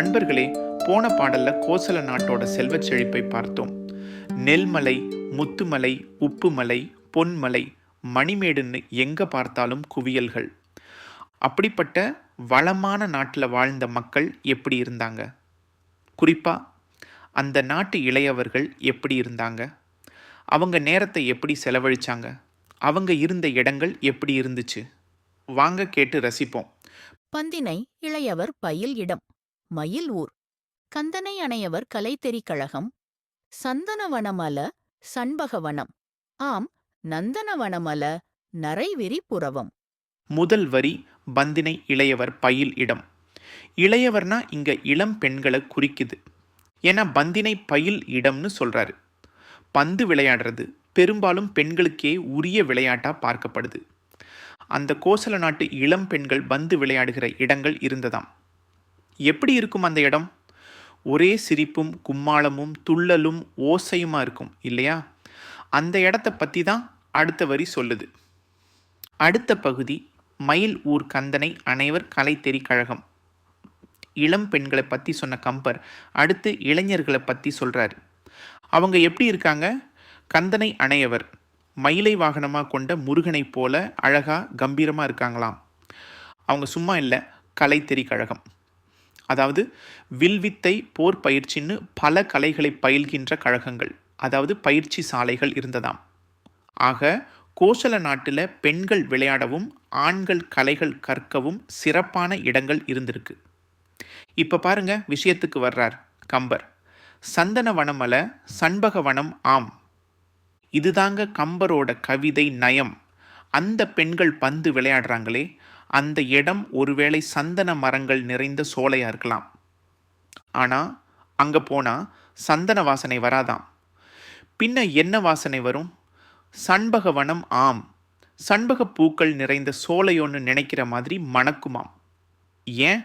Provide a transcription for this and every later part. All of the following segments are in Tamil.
நண்பர்களே போன பாடல்ல கோசல நாட்டோட செல்வச் செழிப்பை பார்த்தோம். நெல்மலை முத்துமலை உப்புமலை பொன்மலை மணிமேடுன்னு எங்க பார்த்தாலும் குவியல்கள். அப்படிப்பட்ட வளமான நாட்டில் வாழ்ந்த மக்கள் எப்படி இருந்தாங்க? குறிப்பா அந்த நாட்டு இளையவர்கள் எப்படி இருந்தாங்க? அவங்க நேரத்தை எப்படி செலவழிச்சாங்க? அவங்க இருந்த இடங்கள் எப்படி இருந்துச்சு? வாங்க கேட்டு ரசிப்போம். பந்தினை இளையவர் பயில் இடம். மயில் ஊர். கந்தனை அணையவர் கலைத்தெறி கழகம் சந்தனவனமல சண்பகவனம் ஆம் நந்தனவனமல நரைவிரி புறவம் முதல் வரி பந்தினை இளையவர் பயில் இடம். இளையவர்னா இங்க இளம் பெண்களை குறிக்குது. ஏன்னா பந்தினை பயில் இடம்னு சொல்றாரு. பந்து விளையாடுறது பெரும்பாலும் பெண்களுக்கே உரிய விளையாட்டா பார்க்கப்படுது. அந்த கோசல நாட்டு இளம் பெண்கள் பந்து விளையாடுகிற இடங்கள் இருந்ததாம். எப்படி இருக்கும் அந்த இடம்? ஒரே சிரிப்பும் கும்மாளமும் துள்ளலும் ஓசையுமா இருக்கும் இல்லையா? அந்த இடத்த பற்றி தான் அடுத்த வரி சொல்லுது. அடுத்த பகுதி மயில் ஊர் கந்தனை அனைவர் கலைத்தெறி கழகம் இளம் பெண்களை பற்றி சொன்ன கம்பர் அடுத்து இளைஞர்களை பற்றி சொல்கிறாரு அவங்க எப்படி இருக்காங்க? கந்தனை அணையவர் மயிலை வாகனமாக கொண்ட முருகனைப் போல அழகாக கம்பீரமாக இருக்காங்களாம். அவங்க சும்மா இல்லை கலைத்தெறி கழகம் அதாவது வில்வித்தை போர் பயிற்சின்னு பல கலைகளை பயில்கின்ற கழகங்கள் அதாவது பயிற்சி சாலைகள் இருந்ததாம். ஆக கோசல நாட்டில் பெண்கள் விளையாடவும் ஆண்கள் கலைகள் கற்கவும் சிறப்பான இடங்கள் இருந்திருக்கு. இப்போ பாருங்க விஷயத்துக்கு வர்றார் கம்பர். சந்தன வனமல சண்பக வனம் ஆம். இதுதாங்க கம்பரோட கவிதை நயம். அந்த பெண்கள் பந்து விளையாடுறாங்களே அந்த இடம் ஒருவேளை சந்தன மரங்கள் நிறைந்த சோலையாக இருக்கலாம். ஆனால் அங்கே போனால் சந்தன வாசனை வராதாம். பின்ன என்ன வாசனை வரும்? சண்பக வனம் ஆம். சண்பக பூக்கள் நிறைந்த சோலையோன்னு நினைக்கிற மாதிரி மணக்குமாம். ஏன்?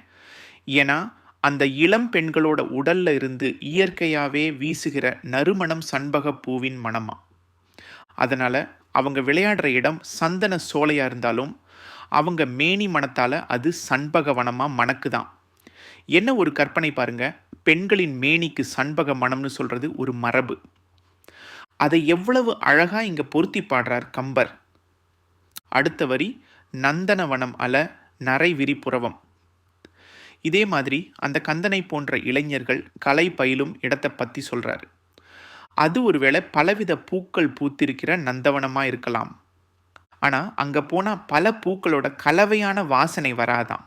ஏன்னா அந்த இளம் பெண்களோட உடல்ல இருந்து இயற்கையாகவே வீசுகிற நறுமணம் சண்பக பூவின் மணமா. அதனால் அவங்க விளையாடுற இடம் சந்தன சோலையாக இருந்தாலும் அவங்க மேனி மனத்தால் அது சண்பகவனமாக மணக்குதான். என்ன ஒரு கற்பனை பாருங்க பெண்களின் மேனிக்கு சண்பக மனம்னு சொல்கிறது ஒரு மரபு. அதை எவ்வளவு அழகாக இங்கே பொருத்தி பாடுறார் கம்பர். அடுத்த வரி நந்தனவனம் அல நரை விரிப்புறவம் இதே மாதிரி அந்த கந்தனை போன்ற இளைஞர்கள் கலை பயிலும் இடத்தை பற்றி சொல்கிறாரு அது ஒருவேளை பலவித பூக்கள் பூத்திருக்கிற நந்தவனமாக இருக்கலாம். ஆனால் அங்கே போனால் பல பூக்களோட கலவையான வாசனை வராதாம்.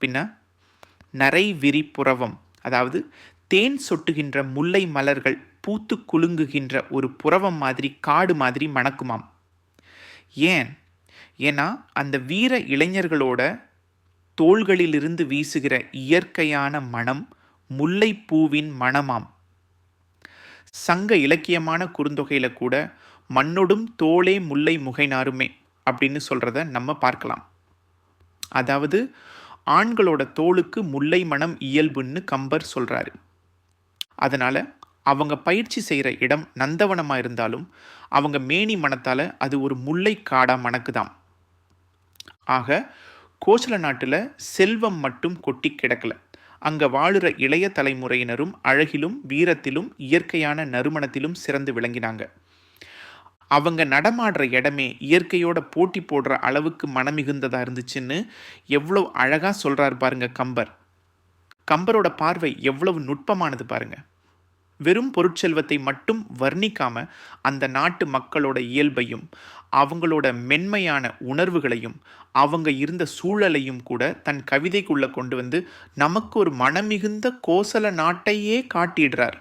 பின்ன நரை விரிப்புறவம் அதாவது தேன் சொட்டுகின்ற முல்லை மலர்கள் பூத்து குலுங்குகின்ற ஒரு புறவம் மாதிரி காடு மாதிரி மணக்குமாம். ஏன்? ஏன்னா அந்த வீர இளைஞர்களோட தோள்களிலிருந்து வீசுகிற இயற்கையான மனம் முல்லைப்பூவின் மணமாம். சங்க இலக்கியமான குறுந்தொகையில் கூட மண்ணொடும் தோளே முல்லை முகைனாருமே அப்படின்னு சொல்கிறத நம்ம பார்க்கலாம். அதாவது ஆண்களோட தோளுக்கு முல்லை மனம் இயல்புன்னு கம்பர் சொல்கிறாரு அதனால் அவங்க பயிற்சி செய்கிற இடம் நந்தவனமாக இருந்தாலும் அவங்க மேனி மனத்தால் அது ஒரு முல்லை காடாக மணக்குதாம். ஆக கோசல நாட்டில் செல்வம் மட்டும் கொட்டி கிடக்கல. அங்கே வாழுற இளைய தலைமுறையினரும் அழகிலும் வீரத்திலும் இயற்கையான நறுமணத்திலும் சிறந்து விளங்கினாங்க. அவங்க நடமாடுற இடமே இயற்கையோட போட்டி போடுற அளவுக்கு மனமிகுந்ததாக இருந்துச்சுன்னு எவ்வளோ அழகாக சொல்கிறார் பாருங்க கம்பர். கம்பரோட பார்வை எவ்வளவு நுட்பமானது பாருங்க. வெறும் பொருட்செல்வத்தை மட்டும் வர்ணிக்காம அந்த நாட்டு மக்களோட இயல்பையும் அவங்களோட மென்மையான உணர்வுகளையும் அவங்க இருந்த சூழலையும் கூட தன் கவிதைக்குள்ளே கொண்டு வந்து நமக்கு ஒரு மனமிகுந்த கோசல நாட்டையே காட்டிடுறார்.